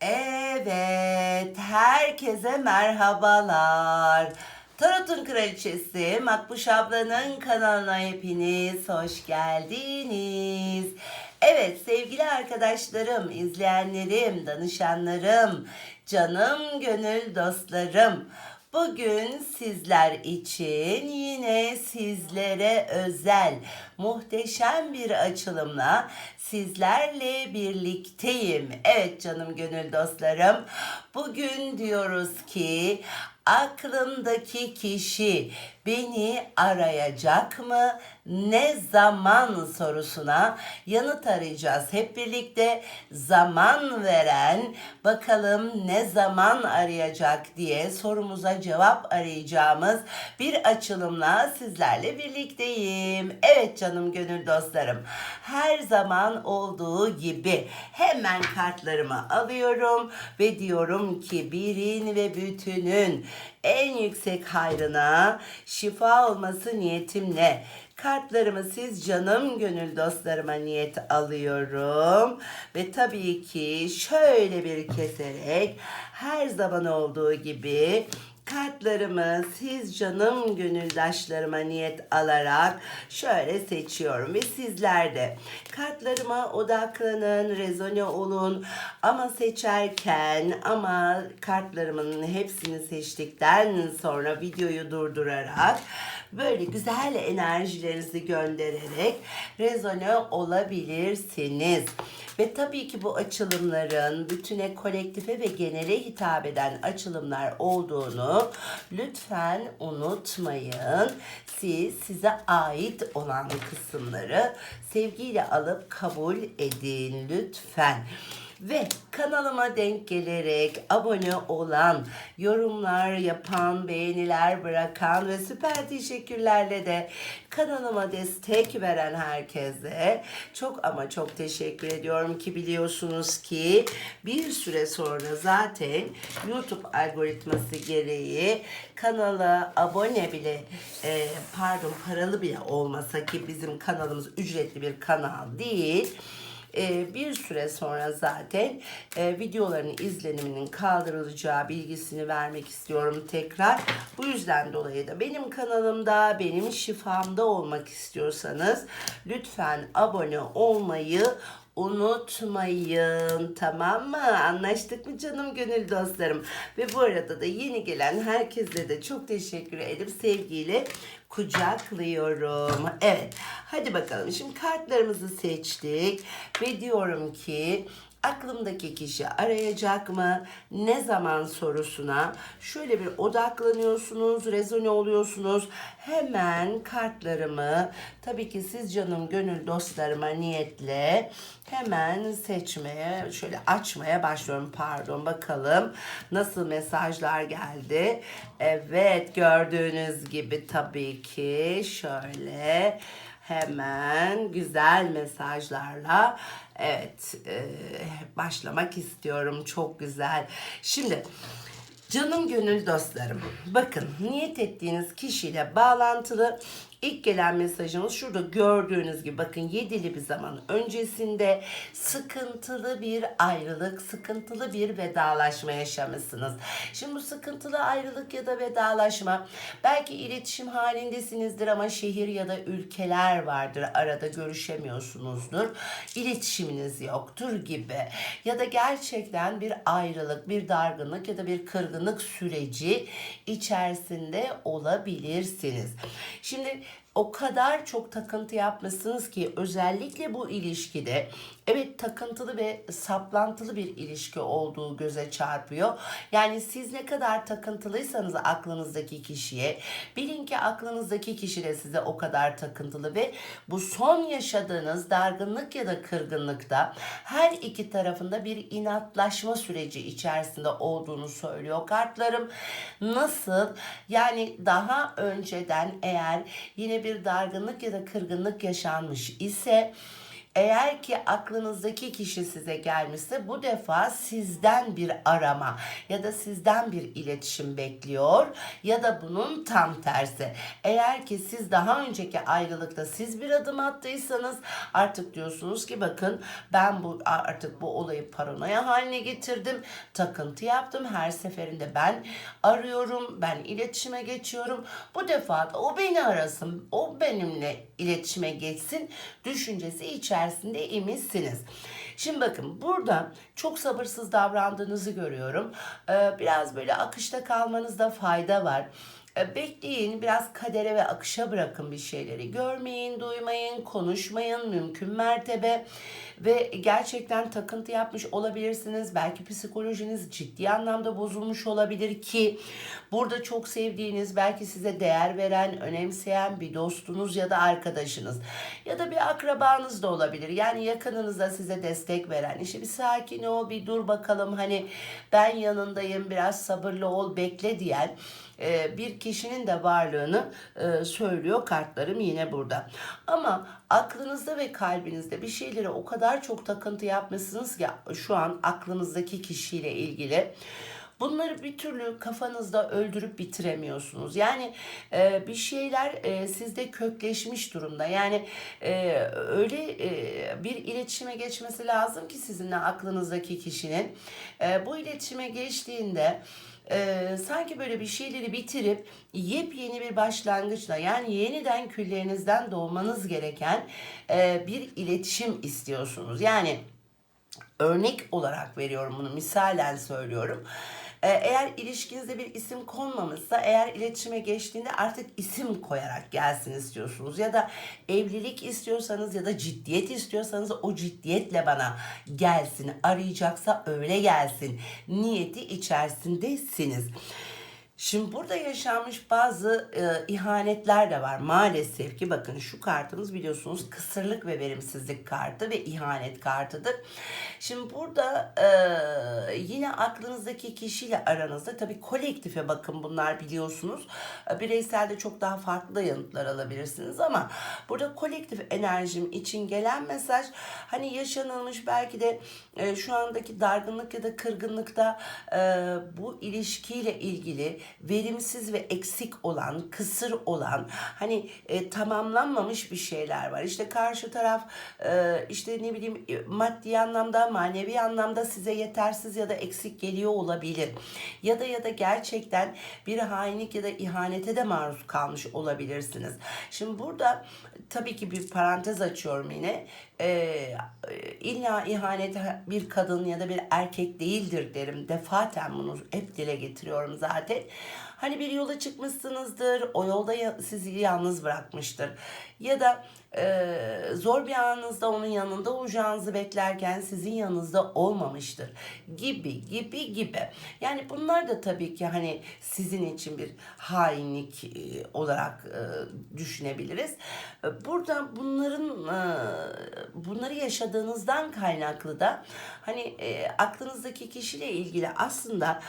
Evet, herkese merhabalar. Tarot'un Kraliçesi Makbuş ablanın kanalına hepiniz hoş geldiniz. Evet sevgili arkadaşlarım, izleyenlerim, danışanlarım, canım gönül dostlarım. Bugün sizler için yine sizlere özel muhteşem bir açılımla sizlerle birlikteyim. Evet canım gönül dostlarım. Bugün diyoruz ki aklımdaki kişi beni arayacak mı? Ne zaman sorusuna yanıt arayacağız. Hep birlikte zaman veren bakalım ne zaman arayacak diye sorumuza cevap arayacağımız bir açılımla sizlerle birlikteyim. Evet canım gönül dostlarım. Her zaman olduğu gibi hemen kartlarımı alıyorum ve diyorum ki birin ve bütünün en yüksek hayrına şifa olması niyetimle kartlarımı siz canım gönül dostlarıma niyet alıyorum. Ve tabii ki şöyle bir keserek her zaman olduğu gibi kartlarımı siz canım gönüldaşlarıma niyet alarak şöyle seçiyorum ve sizler de kartlarıma odaklanın, rezone olun. Ama seçerken ama kartlarımın hepsini seçtikten sonra videoyu durdurarak böyle güzel enerjilerinizi göndererek rezone olabilirsiniz. Ve tabii ki bu açılımların bütüne, kolektife ve genele hitap eden açılımlar olduğunu lütfen unutmayın. Siz size ait olan kısımları sevgiyle alıp kabul edin lütfen. Ve kanalıma denk gelerek abone olan, yorumlar yapan, beğeniler bırakan ve süper teşekkürlerle de kanalıma destek veren herkese çok ama çok teşekkür ediyorum ki biliyorsunuz ki bir süre sonra zaten YouTube algoritması gereği kanala abone bile e, pardon paralı bile olmasa ki bizim kanalımız ücretli bir kanal değil e, bir süre sonra zaten e, videoların izleniminin kaldırılacağı bilgisini vermek istiyorum tekrar. Bu yüzden dolayı da benim kanalımda, benim şifamda olmak istiyorsanız lütfen abone olmayı unutmayın tamam mı? Anlaştık mı canım gönül dostlarım? Ve bu arada da yeni gelen herkese de çok teşekkür edip sevgiyle kucaklıyorum. Evet hadi bakalım şimdi kartlarımızı seçtik ve diyorum ki aklımdaki kişi arayacak mı? Ne zaman sorusuna şöyle bir odaklanıyorsunuz, rezone oluyorsunuz. Hemen kartlarımı tabii ki siz canım gönül dostlarıma niyetle hemen seçmeye, şöyle açmaya başlıyorum. Pardon bakalım nasıl mesajlar geldi. Evet gördüğünüz gibi tabii ki şöyle hemen güzel mesajlarla evet e, başlamak istiyorum. Çok güzel. Şimdi canım gönül dostlarım bakın niyet ettiğiniz kişiyle bağlantılı ilk gelen mesajımız şurada gördüğünüz gibi bakın yedili bir zaman öncesinde sıkıntılı bir ayrılık, sıkıntılı bir vedalaşma yaşamışsınız. Şimdi bu sıkıntılı ayrılık ya da vedalaşma belki iletişim halindesinizdir ama şehir ya da ülkeler vardır arada görüşemiyorsunuzdur. İletişiminiz yoktur gibi ya da gerçekten bir ayrılık, bir dargınlık ya da bir kırgınlık süreci içerisinde olabilirsiniz. Şimdi o kadar çok takıntı yapmışsınız ki özellikle bu ilişkide evet takıntılı ve saplantılı bir ilişki olduğu göze çarpıyor. Yani siz ne kadar takıntılıysanız aklınızdaki kişiye bilin ki aklınızdaki kişi de size o kadar takıntılı ve bu son yaşadığınız dargınlık ya da kırgınlıkta her iki tarafında bir inatlaşma süreci içerisinde olduğunu söylüyor kartlarım. Nasıl? Yani daha önceden eğer yine bir dargınlık ya da kırgınlık yaşanmış ise Eğer ki aklınızdaki kişi size gelmişse bu defa sizden bir arama ya da sizden bir iletişim bekliyor ya da bunun tam tersi. Eğer ki siz daha önceki ayrılıkta siz bir adım attıysanız artık diyorsunuz ki bakın ben bu artık bu olayı paranoya haline getirdim. Takıntı yaptım. Her seferinde ben arıyorum. Ben iletişime geçiyorum. Bu defa da o beni arasın. O benimle iletişime geçsin. Düşüncesi içerisinde imişsiniz. Şimdi bakın burada çok sabırsız davrandığınızı görüyorum. Ee, biraz böyle akışta kalmanızda fayda var. E, Bekleyin, biraz kadere ve akışa bırakın bir şeyleri. Görmeyin, duymayın, konuşmayın mümkün mertebe. Ve gerçekten takıntı yapmış olabilirsiniz. Belki psikolojiniz ciddi anlamda bozulmuş olabilir ki burada çok sevdiğiniz, belki size değer veren, önemseyen bir dostunuz ya da arkadaşınız ya da bir akrabanız da olabilir. Yani yakınınızda size destek veren, işte bir sakin ol, bir dur bakalım hani ben yanındayım, biraz sabırlı ol, bekle diyen e, bir kişinin de varlığını e, söylüyor kartlarım yine burada. Ama aklınızda ve kalbinizde bir şeylere o kadar çok takıntı yapmışsınız ki şu an aklınızdaki kişiyle ilgili. Bunları bir türlü kafanızda öldürüp bitiremiyorsunuz. Yani e, bir şeyler e, sizde kökleşmiş durumda. Yani e, öyle e, bir iletişime geçmesi lazım ki sizinle aklınızdaki kişinin. E, bu iletişime geçtiğinde e, sanki böyle bir şeyleri bitirip yepyeni bir başlangıçla yani yeniden küllerinizden doğmanız gereken e, bir iletişim istiyorsunuz. Yani örnek olarak veriyorum bunu misalen söylüyorum. Ee, Eğer ilişkinizde bir isim konmamışsa eğer iletişime geçtiğinde artık isim koyarak gelsin istiyorsunuz. Ya da evlilik istiyorsanız ya da ciddiyet istiyorsanız o ciddiyetle bana gelsin. Arayacaksa öyle gelsin. Niyeti içerisindesiniz. Şimdi burada yaşanmış bazı e, ihanetler de var maalesef ki bakın şu kartımız biliyorsunuz kısırlık ve verimsizlik kartı ve ihanet kartıdır. Şimdi burada e, yine aklınızdaki kişiyle aranızda tabii kolektife bakın bunlar biliyorsunuz. Bireyselde çok daha farklı yanıtlar alabilirsiniz ama burada kolektif enerjim için gelen mesaj hani yaşanılmış belki de e, şu andaki dargınlık ya da kırgınlıkta e, bu ilişkiyle ilgili verimsiz ve eksik olan, kısır olan, hani e, tamamlanmamış bir şeyler var. İşte karşı taraf e, işte ne bileyim e, maddi anlamda, manevi anlamda size yetersiz ya da eksik geliyor olabilir. Ya da ya da gerçekten bir hainlik ya da ihanete de maruz kalmış olabilirsiniz. Şimdi burada tabii ki bir parantez açıyorum yine. Ee, illa ihanet bir kadın ya da bir erkek değildir derim. Defaten bunu hep dile getiriyorum zaten. Hani bir yola çıkmışsınızdır, o yolda sizi yalnız bırakmıştır. Ya da e, zor bir anınızda onun yanında olacağınızı beklerken sizin yanınızda olmamıştır. Gibi gibi gibi. Yani bunlar da tabii ki hani sizin için bir hainlik e, olarak e, düşünebiliriz. E, Burada bunların e, bunları yaşadığınızdan kaynaklı da hani aklınızdaki kişiyle ilgili aslında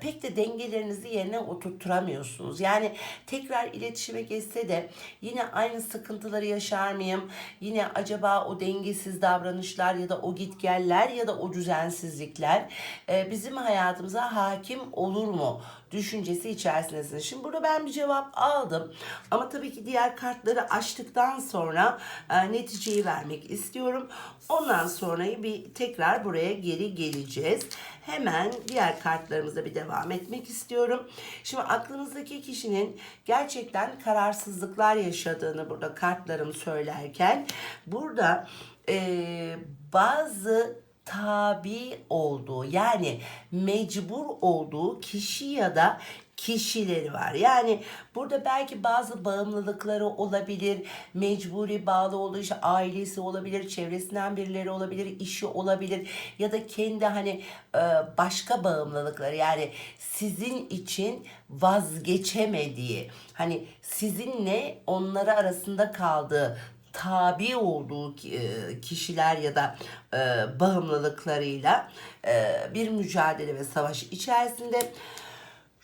pek de dengelerinizi yerine oturtturamıyorsunuz. Yani tekrar iletişime geçse de yine aynı sıkıntıları yaşar mıyım? Yine acaba o dengesiz davranışlar ya da o gitgeller ya da o düzensizlikler e, bizim hayatımıza hakim olur mu? Düşüncesi içerisindesiniz. Şimdi burada ben bir cevap aldım. Ama tabii ki diğer kartları açtıktan sonra e, neticeyi vermek istiyorum. Ondan sonra bir tekrar buraya geri geleceğiz. Hemen diğer kartlarımıza bir devam etmek istiyorum. Şimdi aklınızdaki kişinin gerçekten kararsızlıklar yaşadığını burada kartlarım söylerken burada e, bazı tabi olduğu yani mecbur olduğu kişi ya da kişileri var. Yani burada belki bazı bağımlılıkları olabilir, mecburi bağlı işte ailesi olabilir, çevresinden birileri olabilir, işi olabilir ya da kendi hani e, başka bağımlılıkları yani sizin için vazgeçemediği hani sizinle onları arasında kaldığı tabi olduğu e, kişiler ya da e, bağımlılıklarıyla e, bir mücadele ve savaş içerisinde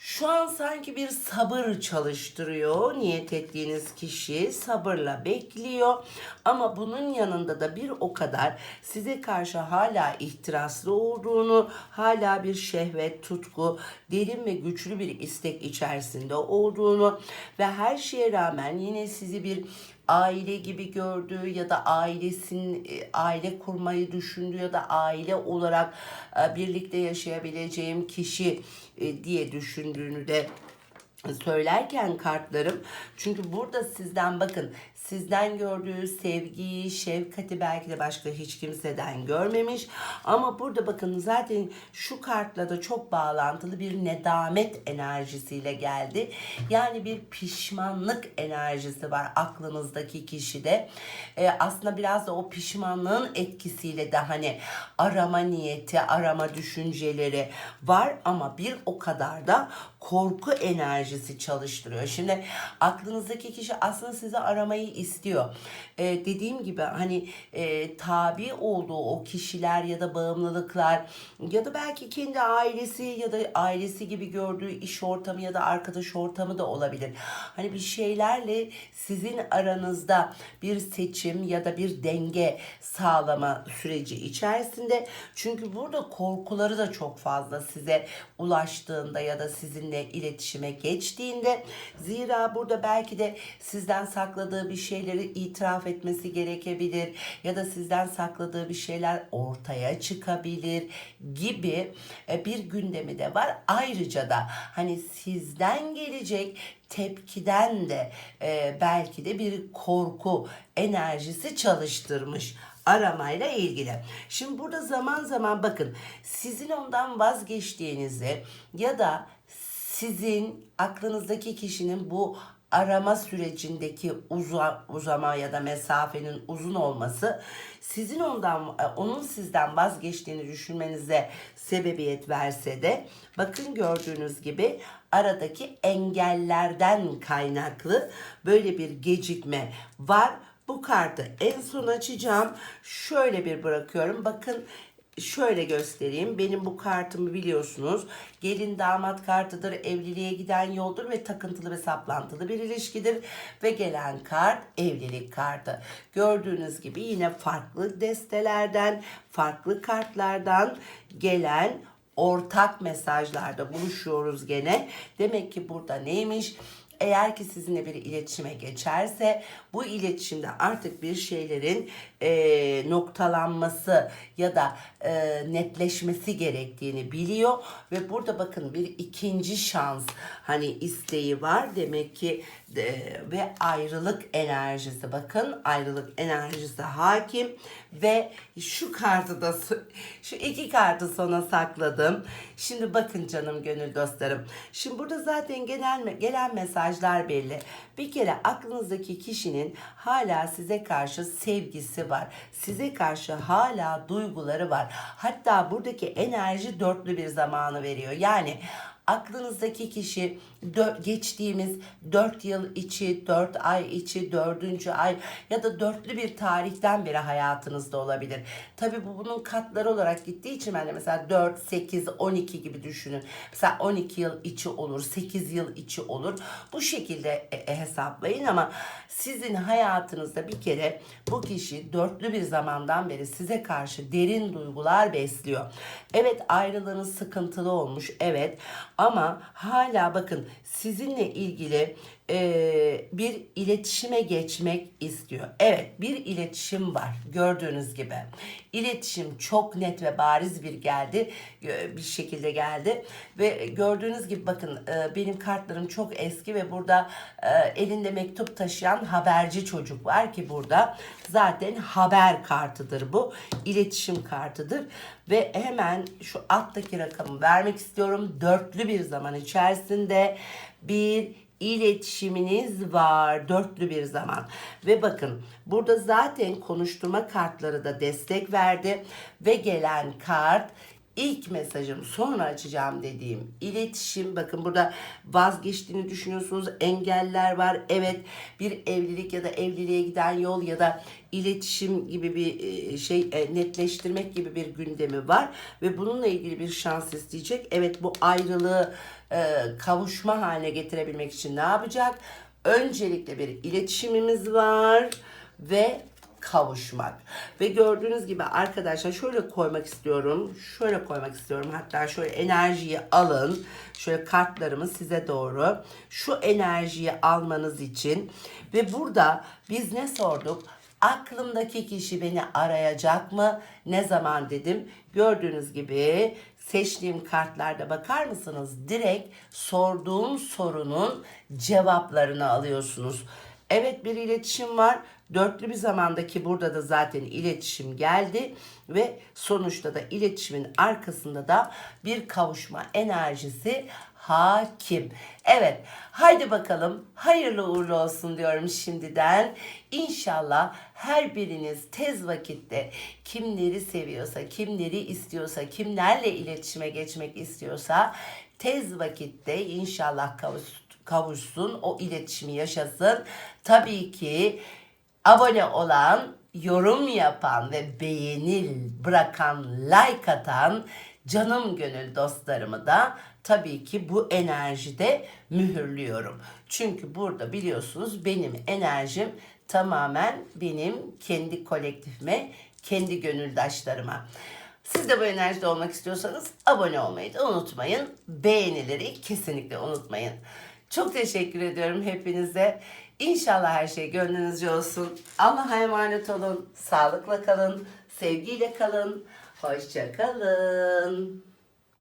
Şu an sanki bir sabır çalıştırıyor. Niyet ettiğiniz kişi sabırla bekliyor. Ama bunun yanında da bir o kadar size karşı hala ihtiraslı olduğunu, hala bir şehvet, tutku, derin ve güçlü bir istek içerisinde olduğunu ve her şeye rağmen yine sizi bir aile gibi gördüğü ya da ailesin e, aile kurmayı düşündüğü ya da aile olarak e, birlikte yaşayabileceğim kişi e, diye düşündüğünü de söylerken kartlarım çünkü burada sizden bakın sizden gördüğü sevgiyi, şefkati belki de başka hiç kimseden görmemiş. Ama burada bakın zaten şu kartla da çok bağlantılı bir nedamet enerjisiyle geldi. Yani bir pişmanlık enerjisi var aklınızdaki kişide. Ee, aslında biraz da o pişmanlığın etkisiyle de hani arama niyeti, arama düşünceleri var ama bir o kadar da korku enerjisi çalıştırıyor. Şimdi aklınızdaki kişi aslında sizi aramayı istiyor. Ee, dediğim gibi hani e, tabi olduğu o kişiler ya da bağımlılıklar ya da belki kendi ailesi ya da ailesi gibi gördüğü iş ortamı ya da arkadaş ortamı da olabilir. Hani bir şeylerle sizin aranızda bir seçim ya da bir denge sağlama süreci içerisinde. Çünkü burada korkuları da çok fazla size ulaştığında ya da sizinle iletişime geçtiğinde zira burada belki de sizden sakladığı bir şeyleri itiraf etmesi gerekebilir ya da sizden sakladığı bir şeyler ortaya çıkabilir gibi e, bir gündemi de var. Ayrıca da hani sizden gelecek tepkiden de e, belki de bir korku enerjisi çalıştırmış aramayla ilgili. Şimdi burada zaman zaman bakın sizin ondan vazgeçtiğinizi ya da sizin aklınızdaki kişinin bu arama sürecindeki uza, uzama ya da mesafenin uzun olması sizin ondan onun sizden vazgeçtiğini düşünmenize sebebiyet verse de bakın gördüğünüz gibi aradaki engellerden kaynaklı böyle bir gecikme var. Bu kartı en son açacağım. Şöyle bir bırakıyorum. Bakın şöyle göstereyim. Benim bu kartımı biliyorsunuz. Gelin damat kartıdır, evliliğe giden yoldur ve takıntılı ve saplantılı bir ilişkidir. Ve gelen kart evlilik kartı. Gördüğünüz gibi yine farklı destelerden, farklı kartlardan gelen ortak mesajlarda buluşuyoruz gene. Demek ki burada neymiş? Eğer ki sizinle bir iletişime geçerse bu iletişimde artık bir şeylerin e, noktalanması ya da e, netleşmesi gerektiğini biliyor ve burada bakın bir ikinci şans hani isteği var demek ki e, ve ayrılık enerjisi bakın ayrılık enerjisi hakim ve şu kartı da şu iki kartı sona sakladım. Şimdi bakın canım gönül dostlarım. Şimdi burada zaten genel gelen mesajlar belli. Bir kere aklınızdaki kişinin hala size karşı sevgisi var. Size karşı hala duyguları var. Hatta buradaki enerji dörtlü bir zamanı veriyor. Yani aklınızdaki kişi geçtiğimiz 4 yıl içi, 4 ay içi, 4. ay ya da dörtlü bir tarihten beri hayatınızda olabilir. Tabii bu bunun katları olarak gittiği için ben de mesela 4, 8, 12 gibi düşünün. Mesela 12 yıl içi olur, 8 yıl içi olur. Bu şekilde e, e, hesaplayın ama sizin hayatınızda bir kere bu kişi dörtlü bir zamandan beri size karşı derin duygular besliyor. Evet ayrılığınız sıkıntılı olmuş evet ama hala bakın sizinle ilgili e, bir iletişime geçmek istiyor. Evet bir iletişim var gördüğünüz gibi. İletişim çok net ve bariz bir geldi bir şekilde geldi ve gördüğünüz gibi bakın e, benim kartlarım çok eski ve burada e, elinde mektup taşıyan haberci çocuk var ki burada zaten haber kartıdır bu iletişim kartıdır ve hemen şu alttaki rakamı vermek istiyorum dörtlü bir zaman içerisinde bir iletişiminiz var dörtlü bir zaman. Ve bakın burada zaten konuşturma kartları da destek verdi. Ve gelen kart ilk mesajım sonra açacağım dediğim iletişim. Bakın burada vazgeçtiğini düşünüyorsunuz engeller var. Evet bir evlilik ya da evliliğe giden yol ya da iletişim gibi bir e, şey e, netleştirmek gibi bir gündemi var. Ve bununla ilgili bir şans isteyecek. Evet bu ayrılığı e, kavuşma haline getirebilmek için ne yapacak öncelikle bir iletişimimiz var ve kavuşmak. Ve gördüğünüz gibi arkadaşlar şöyle koymak istiyorum. Şöyle koymak istiyorum. Hatta şöyle enerjiyi alın. Şöyle kartlarımı size doğru. Şu enerjiyi almanız için ve burada biz ne sorduk? Aklımdaki kişi beni arayacak mı? Ne zaman dedim? Gördüğünüz gibi seçtiğim kartlarda bakar mısınız? Direkt sorduğum sorunun cevaplarını alıyorsunuz. Evet bir iletişim var. Dörtlü bir zamandaki burada da zaten iletişim geldi ve sonuçta da iletişimin arkasında da bir kavuşma enerjisi hakim. Evet haydi bakalım hayırlı uğurlu olsun diyorum şimdiden. İnşallah her biriniz tez vakitte kimleri seviyorsa, kimleri istiyorsa, kimlerle iletişime geçmek istiyorsa tez vakitte inşallah kavuş, kavuşsun, o iletişimi yaşasın. Tabii ki abone olan, yorum yapan ve beğeni bırakan, like atan canım gönül dostlarımı da tabii ki bu enerjide mühürlüyorum. Çünkü burada biliyorsunuz benim enerjim tamamen benim kendi kolektifime, kendi gönüldaşlarıma. Siz de bu enerjide olmak istiyorsanız abone olmayı da unutmayın. Beğenileri kesinlikle unutmayın. Çok teşekkür ediyorum hepinize. İnşallah her şey gönlünüzce olsun. Allah'a emanet olun. Sağlıkla kalın. Sevgiyle kalın. Hoşça kalın.